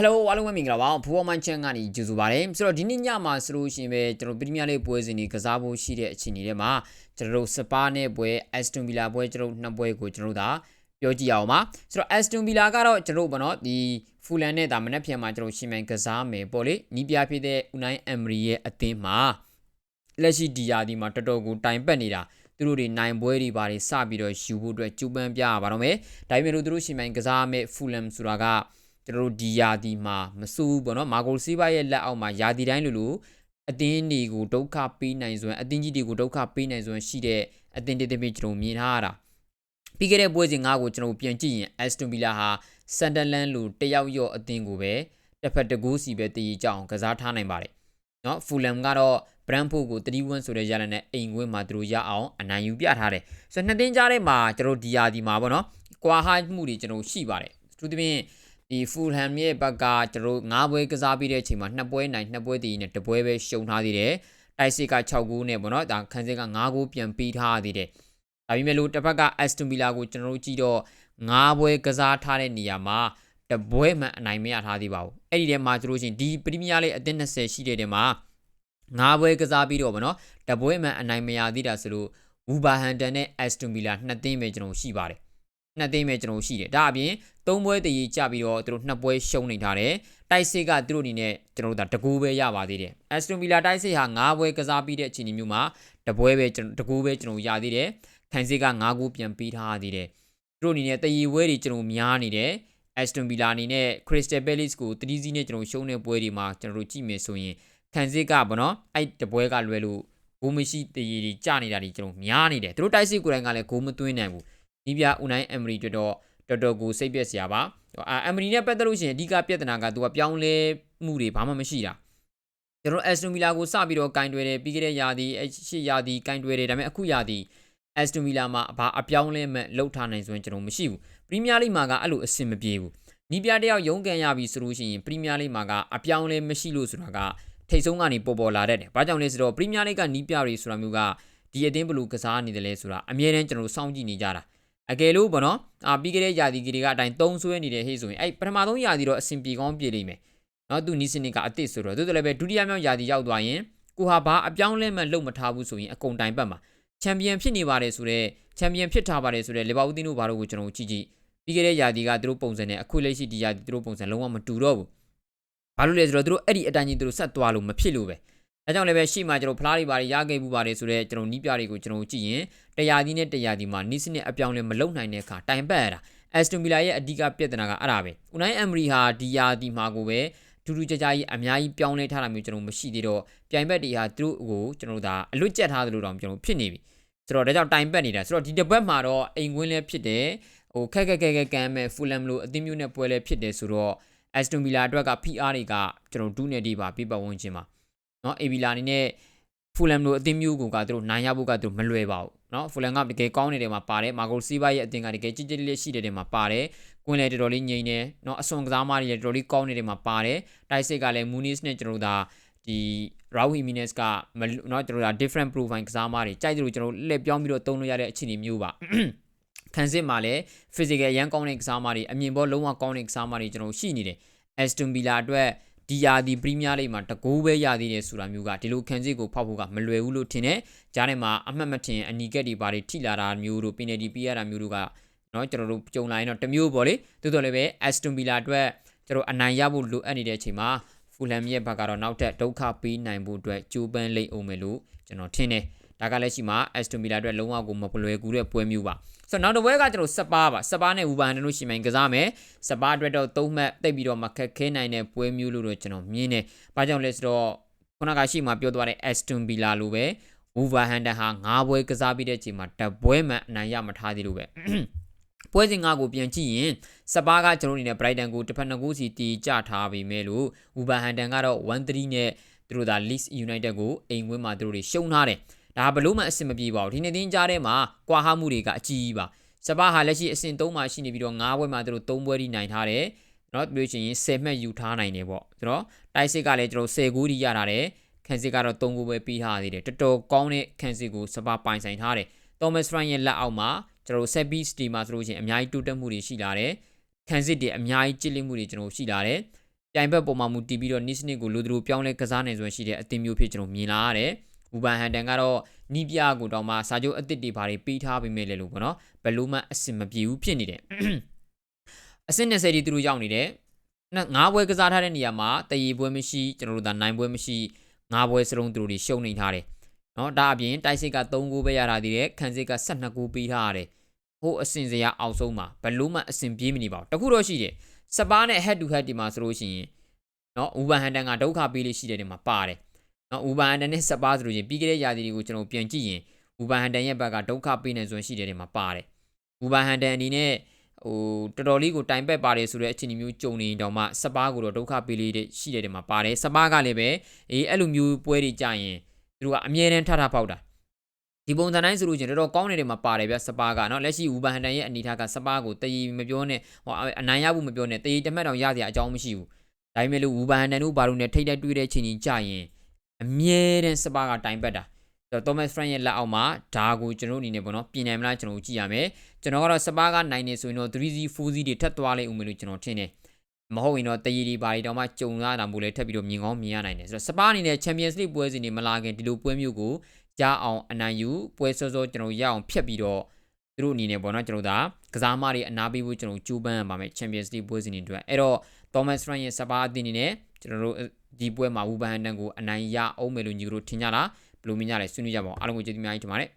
Hello အားလုံးပဲမင်္ဂလာပါဘူဝမန်ချန်ကနေကြိုဆိုပါရစေဆိုတော့ဒီနေ့ညမှာဆိုလို့ရှိရင်ပဲကျွန်တော်ပရီးမီးယားလိပွဲစဉ်ကြီးကစားဖို့ရှိတဲ့အခြေအနေတွေမှာကျွန်တော်တို့စပါးနဲ့ပွဲ Aston Villa ပွဲကျွန်တော်တို့နှစ်ပွဲကိုကျွန်တော်တို့ဒါပြောကြည့်အောင်ပါဆိုတော့ Aston Villa ကတော့ကျွန်တော်တို့ဘောနော်ဒီ Fulham နဲ့ဒါမနေ့ပြန်မှာကျွန်တော်ရှင်မြန်ကစားမယ်ပေါ့လေနီးပြဖြစ်တဲ့ Unai Emery ရဲ့အသင်းမှာလက်ရှိဒီယာဒီမှာတော်တော်ကိုတိုင်ပတ်နေတာသူတို့တွေနိုင်ပွဲတွေပါတွေစပြီးတော့ယူဖို့အတွက်ကြိုးပမ်းပြရပါတော့မယ်ဒါပေမဲ့လို့သူတို့ရှင်မြန်ကစားမယ် Fulham ဆိုတာက ကျွန်တော်တို့ဒီယာဒီမှာမစိုးဘူးပေါ့နော်မာဂိုစီးဘာရဲ့လက်အောက်မှာယာဒီတိုင်းလိုလိုအတင်းတွေကိုဒုက္ခပေးနိုင်စွမ်းအတင်းကြီးတွေကိုဒုက္ခပေးနိုင်စွမ်းရှိတဲ့အတင်းတေးတေးကျွန်တော်မြင်ထားရတာပြီးခဲ့တဲ့ပွဲစဉ်၅ကိုကျွန်တော်ပြန်ကြည့်ရင် Aston Villa ဟာ Sunderland လိုတယောက်ရော့အတင်းကိုပဲတစ်ဖက်တကူစီပဲတည်ကြအောင်ကစားထားနိုင်ပါတယ်နော် Fulham ကတော့ Brentford ကို3-1ဆိုတဲ့ရလနဲ့အိမ်ခွင်းမှာသူတို့ရအောင်အနိုင်ယူပြထားတယ်ဆိုတော့နှစ်တင်းကြားထဲမှာကျွန်တော်ဒီယာဒီမှာပေါ့နော်ကွာဟမှုတွေကျွန်တော်ရှိပါတယ်သူသဖြင့် ဒီ Fulham ရဲ့ဘက်ကကျွန်တော်၅ပွဲကစားပြီးတဲ့အချိန်မှာ2ပွဲနိုင်2ပွဲတည်နဲ့1ပွဲပဲရှုံထားသေးတယ်တိုက်စစ်က6ဂိုးနဲ့ပေါ့နော်ဒါခန်းစစ်က9ဂိုးပြန်ပေးထားသေးတယ်ဒါပေမဲ့လို့တစ်ဖက်က Aston Villa ကိုကျွန်တော်တို့ကြည့်တော့9ပွဲကစားထားတဲ့နေရာမှာတပွဲမှအနိုင်မရထားသေးပါဘူးအဲ့ဒီထဲမှာဆိုလို့ရှိရင်ဒီပရီးမီးယားလိအသင်း20ရှိတဲ့ထဲမှာငါးပွဲကစားပြီးတော့ဗောနော်တပွဲမှအနိုင်မရသေးတာဆိုလို့ဝူဘာဟန်တန်နဲ့ Aston Villa နှစ်သင်းပဲကျွန်တော်ရှိပါတယ် နှစ်သင်းပဲကျွန်တော်ရှိတယ်ဒါအပြင်သုံးပွဲတည်ကြပြီးတော့သူတို့နှစ်ပွဲရှုံးနေထားတယ်တိုက်စစ်ကသူတို့အနေနဲ့ကျွန်တော်တို့ဒါတကူပဲရပါသေးတယ် Aston Villa တိုက်စစ်ဟာ၅ပွဲကစားပြီးတဲ့အခြေအနေမျိုးမှာတပွဲပဲကျွန်တော်တကူပဲကျွန်တော်ရသေးတယ်ခိုင်စစ်က၅ဂိုးပြန်ပေးထားသေးတယ်သူတို့အနေနဲ့တည်ဝဲတွေကျွန်တော်များနေတယ် Aston Villa အနေနဲ့ Crystal Palace ကို3-0နဲ့ကျွန်တော်ရှုံးတဲ့ပွဲတွေမှာကျွန်တော်တို့ကြည့်မယ်ဆိုရင်ခံစစ်ကဗောနော်အဲ့တပွဲကလွယ်လို့ဂိုးမရှိတည်ရီကြနေတာတွေကျွန်တော်များနေတယ်သူတို့တိုက်စစ်ကိုယ်တိုင်ကလည်းဂိုးမသွင်းနိုင်ဘူး ဒီပြဦးနိုင်အမ်မရီတော်တော်တော်တော်ကိုစိတ်ပြက်စရာပါအာအမ်မရီနဲ့ပတ်သက်လို့ရှိရင်အဓိကပြဿနာကသူကပြောင်းလဲမှုတွေဘာမှမရှိတာကျွန်တော်အက်စတိုမီလာကိုစပြီးတော့ကင်တွယ်တယ်ပြီးခဲ့တဲ့ယာဒီရှေ့ယာဒီကင်တွယ်တယ်ဒါပေမဲ့အခုယာဒီအက်စတိုမီလာမှာဘာအပြောင်းလဲမဲ့လှုပ်ထားနိုင်ဆိုရင်ကျွန်တော်မရှိဘူးပရီးမီးယားလိမှာကအဲ့လိုအဆင်မပြေဘူးနီးပြတယောက်ရုံးကန်ရပြီဆိုလို့ရှိရင်ပရီးမီးယားလိမှာကအပြောင်းလဲမရှိလို့ဆိုတာကထိတ်ဆုံးကနေပေါ်ပေါ်လာတတ်တယ်။ဘာကြောင့်လဲဆိုတော့ပရီးမီးယားလိကနီးပြတွေဆိုတာမျိုးကဒီအတင်းဘလူးကစားနေတယ်လဲဆိုတာအမြဲတမ်းကျွန်တော်စောင့်ကြည့်နေကြတာ။ အကယ်လို့ပေါ့နော်။အာပြီးခဲ့တဲ့ယာတီကြီးတွေကအတိုင်းသုံးဆွဲနေတဲ့ဟေ့ဆိုရင်အဲ့ပထမဆုံးယာတီတော့အဆင်ပြေကောင်းပြေလိမ့်မယ်။နော်သူနီးစနစ်ကအစ်စ်ဆိုတော့သူတို့လည်းပဲဒုတိယမြောက်ယာတီရောက်သွားရင်ကိုဟာဘာအပြောင်းလဲမှလုံမထားဘူးဆိုရင်အကုန်တိုင်ပတ်မှာချန်ပီယံဖြစ်နေပါတယ်ဆိုတော့ချန်ပီယံဖြစ်ထားပါတယ်ဆိုတော့လီဗာပူးတင်းတို့ဘာလို့ကိုကျွန်တော်ကြည့်ကြည့်ပြီးခဲ့တဲ့ယာတီကသူတို့ပုံစံနဲ့အခုလက်ရှိဒီယာတီသူတို့ပုံစံလုံးဝမတူတော့ဘူးဘာလို့လဲဆိုတော့သူတို့အဲ့ဒီအတိုင်းကြီးသူတို့ဆက်သွားလို့မဖြစ်လို့ပဲ ဒါကြောင့်လည်းပဲရှေ့မှာကျွန်တော်ဖလားတွေပါတယ်ရခဲ့မှုပါတယ်ဆိုတော့ကျွန်တော်နီးပြတွေကိုကျွန်တော်ကြည့်ရင်တရားဒီနဲ့တရားဒီမှာနီးစနစ်အပြောင်းလဲမလုပ်နိုင်တဲ့အခါတိုင်ပတ်ရတာအက်စတွန်ဗီလာရဲ့အဓိကပြဿနာကအဲ့ဒါပဲ။ဦးနိုင်အမ်မရီဟာဒီယာဒီမှာကိုပဲထူးထူးခြားခြားကြီးအများကြီးပြောင်းလဲထားတာမျိုးကျွန်တော်မရှိသေးတော့ပြိုင်ဘက်တွေဟာသူတို့ကိုကျွန်တော်တို့ဒါအလွတ်ကျက်ထားသလိုတောင်ကျွန်တော်ဖြစ်နေပြီ။ဆိုတော့ဒါကြောင့်တိုင်ပတ်နေတာဆိုတော့ဒီတစ်ပတ်မှာတော့အိမ်ကွင်းလည်းဖြစ်တယ်။ဟိုခက်ခက်ခက်ခက်ကမ်းမဲ့ဖူလမ်လိုအသင်းမျိုးနဲ့ပွဲလည်းဖြစ်တယ်ဆိုတော့အက်စတွန်ဗီလာအတွက်က PR တွေကကျွန်တော်ဒူးနေဒီပါပြပဝင်ခြင်းပါ เนาะအေဗီလာအနေနဲ့ဖူလမ်လိုအသင်းမျိုးကိုကသူတို့နိုင်ရဖို့ကသူမလွယ်ပါဘူးเนาะဖူလမ်ကတကယ်ကောင်းနေတဲ့မှာပါတယ်မာဂိုစီးဘာရဲ့အသင်းကတကယ်ကြည်ကြည်လေးလေးရှိတဲ့မှာပါတယ်ကွင်းလည်းတော်တော်လေးငြိမ်နေเนาะအစွန်ကစားမတွေလည်းတော်တော်လေးကောင်းနေတဲ့မှာပါတယ်တိုက်စစ်ကလည်းမူနီစ်နဲ့ကျွန်တော်တို့ဒါဒီရာဝီမီနက်စ်ကเนาะကျွန်တော်တို့ဒါ different profile ကစားမတွေကြိုက်တယ်လို့ကျွန်တော်လှည့်ပြောင်းပြီးတော့သုံးလို့ရတဲ့အခြေအနေမျိုးပါခံစစ်မှာလည်း physical ရန်ကောင်းတဲ့ကစားမတွေအမြင်ပေါ်လုံးဝကောင်းတဲ့ကစားမတွေကျွန်တော်ရှိနေတယ် Aston Villa အတွက် ဒီယာဒီပရီးမီးယားလိဂ်မှာတကူပဲရသေးတယ်ဆိုတာမျိုးကဒီလိုခံစစ်ကိုဖောက်ဖို့ကမလွယ်ဘူးလို့ထင်တယ်။ကြားထဲမှာအမှတ်မထင်အနီကက်တွေဘာတွေထိလာတာမျိုးတို့ပင်နယ်တီပေးရတာမျိုးတို့ကနော်ကျွန်တော်တို့ကြုံလာရင်တော့တမျိုးပေါ့လေ။သို့တော်လည်းပဲ Aston Villa အတွက်ကျွန်တော်အနိုင်ရဖို့လိုအပ်နေတဲ့အချိန်မှာဖူလမ်ရဲ့ဘက်ကတော့နောက်ထပ်ဒုက္ခပေးနိုင်ဖို့အတွက်ကြိုးပမ်းလိမ့်အောင်မယ်လို့ကျွန်တော်ထင်တယ်။ ဒါကလည်းရှိမှာ Aston Villa အတွက်လုံးဝကိုမပလွယ်ကူတဲ့ပွဲမျိုးပါ။ဆိုတော့နောက်တစ်ပွဲကကျွန်တော်စပါးပါစပါးနဲ့ဝူဘာဟန်တို့ရှင်မိုင်ကစားမယ်စပါးအတွက်တော့သုံးမှတ်တိတ်ပြီးတော့မခက်ခဲနိုင်တဲ့ပွဲမျိုးလို့တော့ကျွန်တော်မြင်တယ်။ဘာကြောင့်လဲဆိုတော့ခုနကရှိမှပြောသွားတဲ့ Aston Villa လိုပဲဝူဘာဟန်တန်ဟာ၅ပွဲကစားပြီးတဲ့အချိန်မှာတပွဲမှအနိုင်ရမထားသေးလို့ပဲ။ပွဲစဉ်ငါကိုပြန်ကြည့်ရင်စပါးကကျွန်တော်အနေနဲ့ Brighton ကိုတစ်ဖက်နှစ်ခုစီတီကြထားပြီးမဲ့လို့ဝူဘာဟန်တန်ကတော့1-3နဲ့သူတို့ဒါ Leeds United ကိုအိမ်ဝင်းမှာသူတို့တွေရှုံးထားတယ်။ ဒါဘလို့မှအဆင်မပြေပါဘူးဒီနေ့တင်းကြားထဲမှာကွာဟမှုတွေကအကြီးကြီးပါစပါးဟာလက်ရှိအဆင့်3မှာရှိနေပြီးတော့9ဘွဲမှာသူတို့3ဘွဲထိနိုင်ထားတယ်နော်ပြောချင်ရင်10မှတ်ယူထားနိုင်တယ်ပေါ့ကျွန်တော်တိုက်စစ်ကလည်းကျွန်တော်10ဂိုးထိရထားတယ်ခန်းစစ်ကတော့3ဂိုးပဲပြီးထားသေးတယ်တော်တော်ကောင်းတဲ့ခန်းစစ်ကိုစပါးပိုင်ဆိုင်ထားတယ် Thomas Ryan ရဲ့လက်အောက်မှာကျွန်တော်ဆက်ပြီးစတီမှာဆိုလို့ချင်းအများကြီးတိုးတက်မှုတွေရှိလာတယ်ခန်းစစ်တွေအများကြီးကြစ်လိမှုတွေကျွန်တော်ရှိလာတယ်ပြိုင်ဘက်ပေါ်မှာမူတည်ပြီးတော့ niche နစ်ကိုလိုသူလိုပြောင်းလဲကစားနိုင်စွမ်းရှိတဲ့အသင်းမျိုးဖြစ်ကျွန်တော်မြင်လာရတယ် ဘူဘန်ဟန်တန်ကတော့နီးပြကိုတောင်မှစာချုပ်အသစ်တွေဘာတွေပေးထားပေးမယ်လေလို့ပေါ့နော်။ဘယ်လို့မှအဆင်မပြေဘူးဖြစ်နေတယ်။အဆင့်20တီသူတို့ရောက်နေတယ်။ငါးပွဲကစားထားတဲ့နေရာမှာတရီပွဲမရှိကျွန်တော်တို့ဒါနိုင်ပွဲမရှိငါးပွဲစလုံးသူတို့တွေရှုံနေထားတယ်။နော်ဒါအပြင်တိုက်စစ်က3ဂိုးပဲရတာတည်တယ်ခန်းစစ်က12ဂိုးပေးထားရတယ်။ဟိုအဆင်စရာအောက်ဆုံးမှာဘယ်လို့မှအဆင်ပြေးမနေပါဘူး။တခုတော့ရှိတယ်။စပါးနဲ့ head to head ဒီမှာဆိုလို့ရှိရင်နော်ဥပန်ဟန်တန်ကဒုက္ခပေးလေးရှိတဲ့နေမှာပါတယ် နော်ဥပါဟန်တန်နဲ့စပါဆိုလို့ရင်ပြီးခဲ့တဲ့ရာသီတွေကိုကျွန်တော်ပြန်ကြည့်ရင်ဥပါဟန်တန်ရဲ့ဘက်ကဒုက္ခပေးနေစွမ်းရှိတဲ့နေရာမှာပါတယ်ဥပါဟန်တန်အနေနဲ့ဟိုတော်တော်လေးကိုတိုင်ပက်ပါတယ်ဆိုတဲ့အခြေအနေမျိုးကြုံနေတောင်မှစပါးကိုတော့ဒုက္ခပေးလေးတဲ့ရှိတဲ့နေရာမှာပါတယ်စပါးကလည်းပဲအေးအဲ့လိုမျိုးပွဲတွေကြရင်သူတို့ကအမြဲတမ်းထထပေါက်တာဒီပုံစံတိုင်းဆိုလို့ချင်းတော်တော်ကောင်းနေတဲ့မှာပါတယ်ဗျစပါးကနော်လက်ရှိဥပန်ဟန်တန်ရဲ့အနေထားကစပါးကိုတည်မပြောနဲ့ဟောအနိုင်ရဖို့မပြောနဲ့တည်တမက်တောင်ရစရာအကြောင်းမရှိဘူးဒါပေမဲ့လို့ဥပန်ဟန်တန်တို့ဘာလို့လဲထိတ်တိုက်တွေးတဲ့ချိန်ကြီးကြရင် အမြဲတမ်းစပါးကတိုင်ပတ်တာဆိုတော့ Thomas Frank ရဲ့လက်အောက်မှာဒါကိုကျွန်တော်အနေနဲ့ပေါ့နော်ပြင်နိုင်မလားကျွန်တော်ကြည့်ရမယ်ကျွန်တော်ကတော့စပါးကနိုင်နေဆိုရင်တော့ 3C 4C တွေထပ်သွားလိမ့်ဦးမယ်လို့ကျွန်တော်ထင်တယ်မဟုတ်ရင်တော့တရီဒီဘာတွေတောင်မှကြုံရတာမို့လဲထပ်ပြီးတော့မြင်ကောင်းမြင်ရနိုင်တယ်ဆိုတော့စပါးအနေနဲ့ Champions League ပွဲစဉ်တွေမလာခင်ဒီလိုပွဲမျိုးကိုကြားအောင်အနိုင်ယူပွဲစောစောကျွန်တော်ရအောင်ဖြတ်ပြီးတော့သူတို့အနေနဲ့ပေါ့နော်ကျွန်တော်ဒါကစားမတွေအနာပေးဖို့ကျွန်တော်ကြိုးပမ်းရပါမယ် Champions League ပွဲစဉ်တွေအတွက်အဲ့တော့ Thomas Frank ရဲ့စပါးအသင်းအနေနဲ့ ကျွန်တော်တို့ဒီပွဲမှာဝူဘန်ဟန်တန်ကိုအနိုင်ရအောင်မယ်လို့ညီတို့ထင်ကြလားဘယ်လိုမြင်ကြလဲဆွေးနွေးကြပါဦးအားလုံးကိုကျေးဇူးများကြီးတင်ပါတယ်